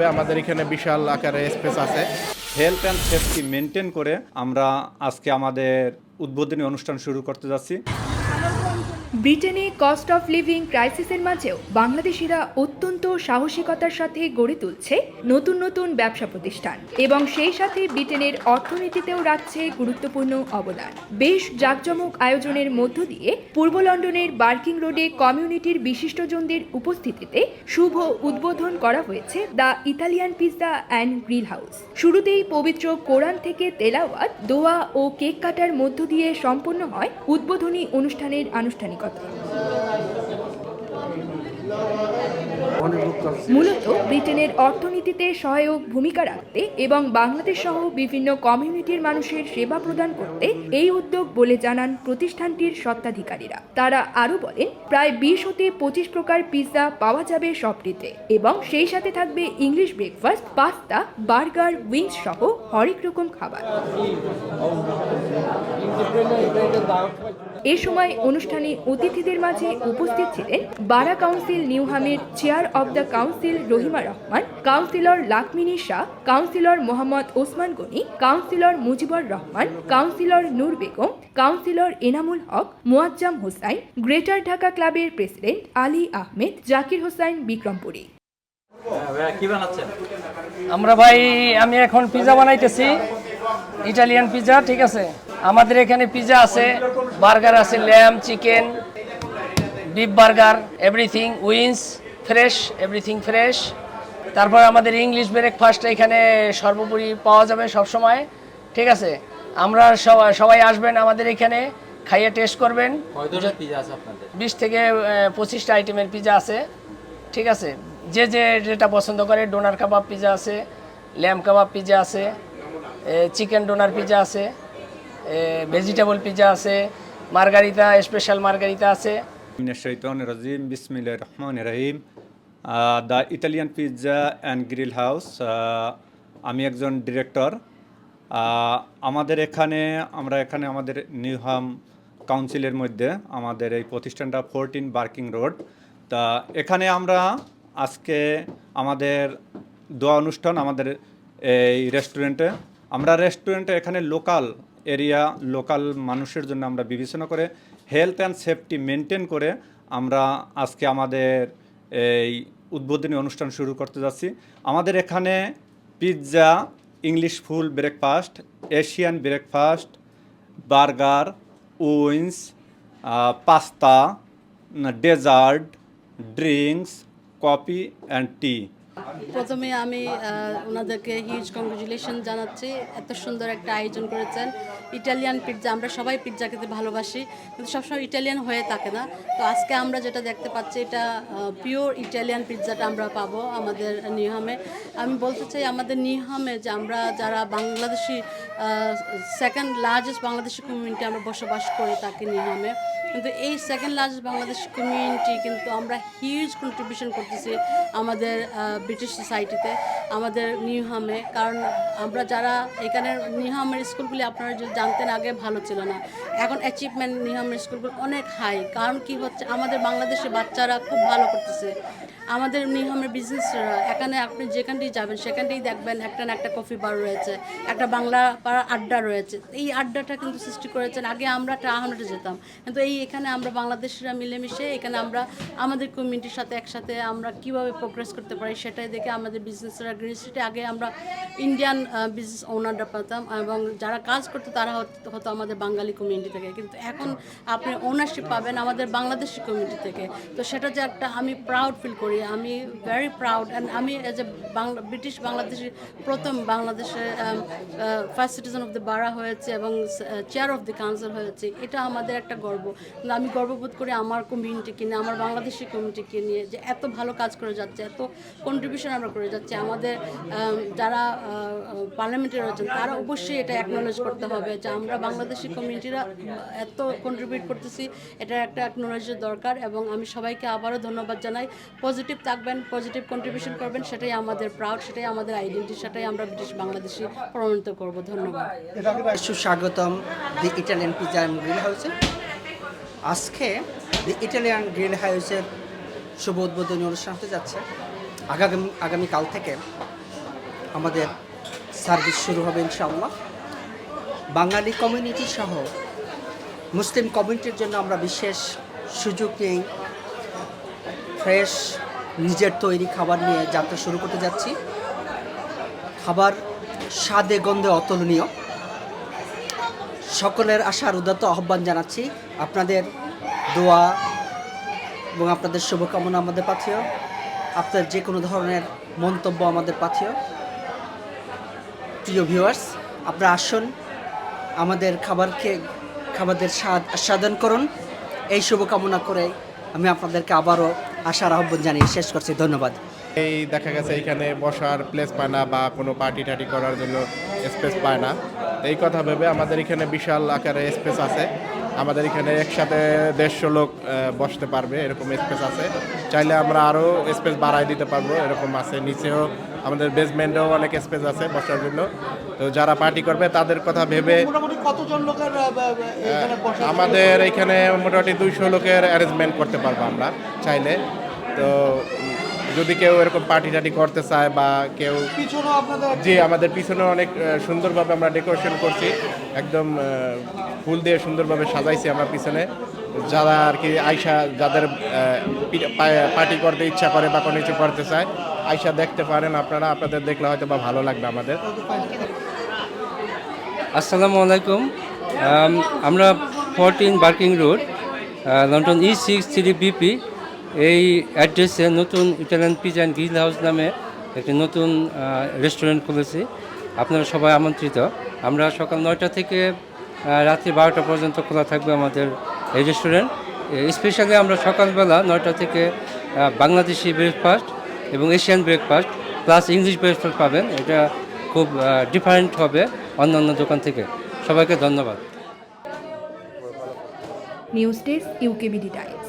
আমাদের এখানে বিশাল আকারে স্পেস আছে। হেলথ অ্যান্ড সেফটি মেনটেন করে আমরা আজকে আমাদের উদ্বোধনী অনুষ্ঠান শুরু করতে যাচ্ছি। ব্রিটেনে কস্ট অফ লিভিং ক্রাইসিসের মাঝেও বাংলাদেশিরা অত্যন্ত সাহসিকতার সাথে গড়ে তুলছে নতুন নতুন ব্যবসা প্রতিষ্ঠান এবং সেই সাথে ব্রিটেনের অর্থনীতিতেও রাখছে গুরুত্বপূর্ণ অবদান। বেশ জাঁকজমক আয়োজনের মধ্য দিয়ে পূর্ব লন্ডনের বার্কিং রোডে কমিউনিটির বিশিষ্টজনদের উপস্থিতিতে শুভ উদ্বোধন করা হয়েছে the Italian pizza and grill house. শুরুতেই পবিত্র কোরআন থেকে তেলাওয়াত, দোয়া ও কেক কাটার মধ্য দিয়ে সম্পন্ন হয় উদ্বোধনী অনুষ্ঠানের dikkat. মূলত ব্রিটেনের অর্থনীতিতে সহায়ক ভূমিকা রাখতে এবং বাংলাদেশ সহ বিভিন্ন কমিউনিটির মানুষের সেবা প্রদান করতে এই উদ্যোগ বলে জানান প্রতিষ্ঠানটির স্বত্বাধিকারীরা। তারা আরও বলেন, প্রায় বিশ হতে পঁচিশ প্রকার পিৎজা পাওয়া যাবে শপটিতে এবং সেই সাথে থাকবে English breakfast, pasta, burger, wings সহ হরেক রকম খাবার। এ সময় অনুষ্ঠানে অতিথিদের মাঝে উপস্থিত ছিলেন borough council নিউহামের chair of the council Rahima Rahman councillor Lakmini Shah councillor Mohammad Osman Gani councillor Mujibur Rahman councillor Nur Begum councillor Enamul Haque Moazzem Hossain greater Dhaka ক্লাবের প্রেসিডেন্ট আলী আহমেদ জাকির হোসাইন বিক্রমপুরী আমরা ভাই আমি এখন পিজা বানাইতেছি। ইটালিয়ান পিজা ঠিক আছে? আমাদের এখানে পিজা আছে বার্গার আছে lamb chicken beef burger everything wings fresh everything fresh তারপর আমাদের ইংলিশ ব্রেকফাস্ট এখানে সর্বোপরি পাওয়া যাবে সব সময় ঠিক আছে? আমরা সবাই সবাই আসবেন আমাদের এখানে খাইয়ে টেস্ট করবেন। বিশ থেকে পঁচিশটা আইটেমের পিজা আছে। ঠিক আছে? যে যে যেটা পছন্দ করে ডোনার কাবাব পিজা আছে ল্যাম কাবাব পিজা আছে চিকেন ডোনার পিজা আছে ভেজিটেবল পিজা আছে মার্গারিতা স্পেশাল মার্গারিতা আছে। রাজিম বিসমিল্লাহ রহমান রহিম the Italian pizza and grill house আমি একজন ডিরেক্টর আমাদের এখানে, আমরা এখানে আমাদের নিউহাম কাউন্সিলের মধ্যে আমাদের এই প্রতিষ্ঠানটা ফোরটিন বার্কিং রোড তা এখানে আমরা আজকে আমাদের দোয়া অনুষ্ঠান আমাদের এই রেস্টুরেন্টে আমরা রেস্টুরেন্টে এখানে লোকাল এরিয়া লোকাল মানুষের জন্য আমরা বিবেচনা করে হেলথ অ্যান্ড সেফটি মেনটেন করে আমরা আজকে আমাদের এই উদ্বোধনী অনুষ্ঠান শুরু করতে যাচ্ছি। আমাদের এখানে pizza English full breakfast Asian breakfast burger wings pasta dessert drinks coffee and tea প্রথমে আমি ওনাদেরকে হিউজ কংগ্রেচুলেশন জানাচ্ছি। এত সুন্দর একটা আয়োজন করেছেন। ইটালিয়ান পিৎজা আমরা সবাই পিৎজা খেতে ভালোবাসি, কিন্তু সবসময় ইটালিয়ান হয়ে থাকে না। তো আজকে আমরা যেটা দেখতে পাচ্ছি, এটা পিওর ইটালিয়ান পিৎজাটা আমরা পাবো আমাদের নিহামে। আমি বলতে চাই, আমাদের নিহামে যে আমরা যারা Bangladeshi second largest Bangladeshi community আমরা বসবাস করি তাকে নিহামে। কিন্তু এই সেকেন্ড লার্জেস্ট বাংলাদেশ কমিউনিটি কিন্তু আমরা হিউজ কন্ট্রিবিউশন করতেছি আমাদের ব্রিটিশ সোসাইটিতে আমাদের নিউহামে কারণ আমরা যারা এখানে নিউহামের স্কুলগুলি আপনারা যদি জানতেন আগে, ভালো ছিল না। এখন অ্যাচিভমেন্ট নিউহামের স্কুলগুলো অনেক হাই কারণ কি হচ্ছে, আমাদের বাংলাদেশের বাচ্চারা খুব ভালো করতেছে। আমাদের নিহামের বিজনেসরা এখানে আপনি যেখানটাই যাবেন সেখানটাই দেখবেন একটা না একটা কফি বার রয়েছে, একটা বাংলা পাড়া আড্ডা রয়েছে। এই আড্ডাটা কিন্তু সৃষ্টি করেছেন, আগে আমরা টাহামড়ে যেতাম। কিন্তু এই এখানে আমরা বাংলাদেশিরা মিলেমিশে এখানে আমরা আমাদের কমিউনিটির সাথে একসাথে আমরা কীভাবে প্রোগ্রেস করতে পারি সেটাই দেখে আমাদের বিজনেসরা গ্রিন আগে আমরা ইন্ডিয়ান বিজনেস ওনাররা পেতাম এবং যারা কাজ করতো তারা হতো- আমাদের বাঙালি কমিউনিটি থেকে। কিন্তু এখন আপনি ওনারশিপ পাবেন আমাদের বাংলাদেশি কমিউনিটি থেকে। তো সেটা যে একটা আমি প্রাউড ফিল করি, আমি ভেরি প্রাউড অ্যান্ড আমি এজ এ বাংলা ব্রিটিশ বাংলাদেশের প্রথম বাংলাদেশে ফার্স্ট সিটিজেন অফ দ্য বারা হয়েছে এবং চেয়ার অফ দ্য কাউন্সিল হয়েছে। এটা আমাদের একটা গর্ব। আমি গর্ববোধ করি আমার কমিউনিটিকে নিয়ে, আমার বাংলাদেশি কমিউনিটিকে নিয়ে যে এত ভালো কাজ করে যাচ্ছে, এত কন্ট্রিবিউশন আমরা করে যাচ্ছি। আমাদের যারা পার্লামেন্টে রয়েছেন, তারা অবশ্যই এটা অ্যাকনোলেজ করতে হবে যে আমরা বাংলাদেশি কমিউনিটিরা এত কন্ট্রিবিউট করতেছি, এটা একটা অ্যাকনোলেজের দরকার এবং আমি সবাইকে আবারও ধন্যবাদ জানাই। পজিটিভ থাকবেন পজিটিভ কন্ট্রিবিউশন করবেন, সেটাই আমাদের প্রাউড সেটাই আমাদের আইডেন্টি সেটাই আমরা ব্রিটিশ বাংলাদেশি প্রমাণিত করব। ধন্যবাদ। সুস্বাগতম। দি ইটালিয়ান পিজা গ্রিল হাউসে আজকে ইটালিয়ান গ্রিল হাউসের শুভ উদ্বোধনী অনুষ্ঠান হতে যাচ্ছে। আগামী আগামীকাল থেকে আমাদের সার্ভিস শুরু হবে ইনশাআল্লাহ। বাঙালি কমিউনিটি সহ মুসলিম কমিউনিটির জন্য আমরা বিশেষ সুযোগ নিয়ে ফ্রেশ নিজের তৈরি খাবার নিয়ে যাত্রা শুরু করতে যাচ্ছি। খাবার স্বাদে, গন্ধে অতুলনীয়। সকলের আশার উদাত্ত আহ্বান জানাচ্ছি। আপনাদের দোয়া এবং আপনাদের শুভকামনা আমাদের পাথেয় আপনার যে কোনো ধরনের মন্তব্য আমাদের পাথেয় প্রিয় ভিউয়ার্স আপনারা আসুন, আমাদের খাবার খেয়ে খাবারের স্বাদ আস্বাদন করুন। এই শুভকামনা করে আমি আপনাদেরকে আবারও আশার আহ্বান জানিয়ে শেষ করছি। ধন্যবাদ। এই দেখা গেছে এখানে বসার প্লেস পায় না বা কোনো পার্টি টার্টি করার জন্য স্পেস পায় না। এই কথা ভেবে আমাদের এখানে বিশাল আকারে স্পেস আছে। আমাদের এখানে একসাথে দেড়শো লোক বসতে পারবে এরকম স্পেস আছে। চাইলে আমরা আরও স্পেস বাড়াই দিতে পারব এরকম আছে। নিচেও আমাদের বেসমেন্টেও অনেক স্পেস আছে বসার জন্য। তো যারা পার্টি করবে তাদের কথা ভেবে আমাদের এখানে মোটামুটি দুইশো লোকের অ্যারেঞ্জমেন্ট করতে পারব আমরা চাইলে। তো যদি কেউ এরকম পার্টি টাটি করতে চায় বা কেউ পিছনেও আপনাদের জি আমাদের পিছনে অনেক সুন্দরভাবে আমরা ডেকোরেশন করছি। একদম ফুল দিয়ে সুন্দরভাবে সাজাইছি আমরা পিছনে। যারা আর কি আয়সা যাদের পার্টি করতে ইচ্ছা করে বা কোনো কিছু করতে চায় আয়সা দেখতে পারেন আপনারা আপনাদের দেখলে হয়তো বা ভালো লাগবে আমাদের। আসসালামু আলাইকুম। আমরা fourteen Barking Road London E six three BP এই অ্যাড্রেসে নতুন Italian pizza and grill house নামে একটি নতুন রেস্টুরেন্ট খুলেছি। আপনারা সবাই আমন্ত্রিত। আমরা সকাল নয়টা থেকে রাত্রি বারোটা পর্যন্ত খোলা থাকবে আমাদের এই রেস্টুরেন্ট স্পেশালি আমরা সকালবেলা নয়টা থেকে বাংলাদেশি ব্রেকফাস্ট এবং Asian breakfast plus English breakfast পাবেন। এটা খুব ডিফারেন্ট হবে অন্যান্য দোকান থেকে। সবাইকে ধন্যবাদ। News desk UKBD time